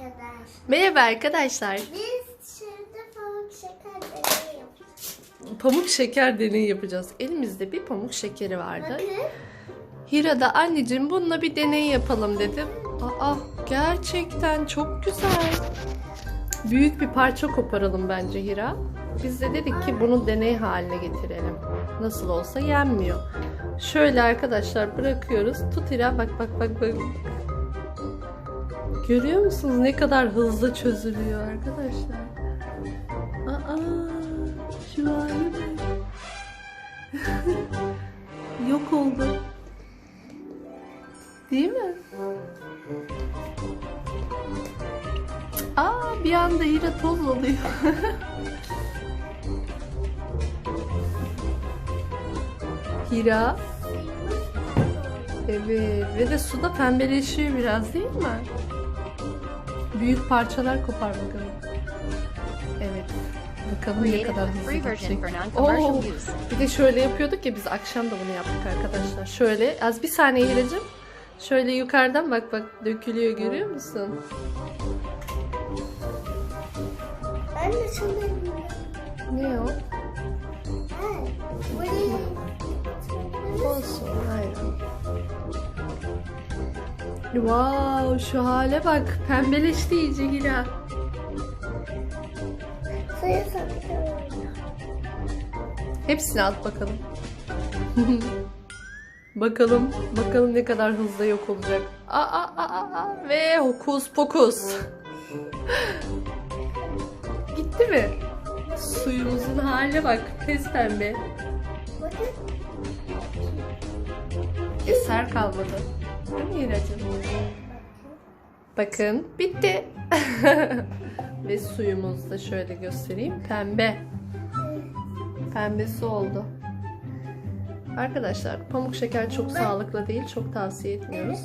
arkadaşlar. Merhaba arkadaşlar. Biz şimdi pamuk şeker deneyi yapacağız. Pamuk şeker deneyi yapacağız. Elimizde bir pamuk şekeri vardı. Bakın. Hira da anneciğim bununla bir deney yapalım dedim. Aa gerçekten çok güzel. Büyük bir parça koparalım bence Hira. Biz de dedik ki bunu deney haline getirelim. Nasıl olsa yenmiyor. Şöyle arkadaşlar bırakıyoruz. Tut Hira bak bak bak bak. Görüyor musunuz ne kadar hızlı çözülüyor arkadaşlar. Aa şu bak. Yok oldu. Değil mi? Aa bir anda Hira toz oluyor. Hira. Evet ve de suda pembeleşiyor biraz değil mi? Büyük parçalar kopar bakalım. Evet. Bakalım ne kadar hızlı gidecek. Oo, bir de şöyle yapıyorduk ya biz akşam da bunu yaptık arkadaşlar. Şöyle az bir saniye Hiracığım. Şöyle yukarıdan bak bak dökülüyor görüyor musun? Ben de şunu Ne o? Ha, Olsun aynen. Wow şu hale bak pembeleşti iyice suya satıyorum. Hepsini at bakalım. bakalım bakalım ne kadar hızlı yok olacak. Aa, aa, aa, aa. Ve hokus pokus. Gitti mi? Suyumuzun haline bak pes pembe. Eser kalmadı. Mi Hiracığım? Bakın bitti. Ve suyumuzu da şöyle göstereyim. Pembe. Pembesi oldu. Arkadaşlar pamuk şeker çok sağlıklı değil. Çok tavsiye etmiyoruz.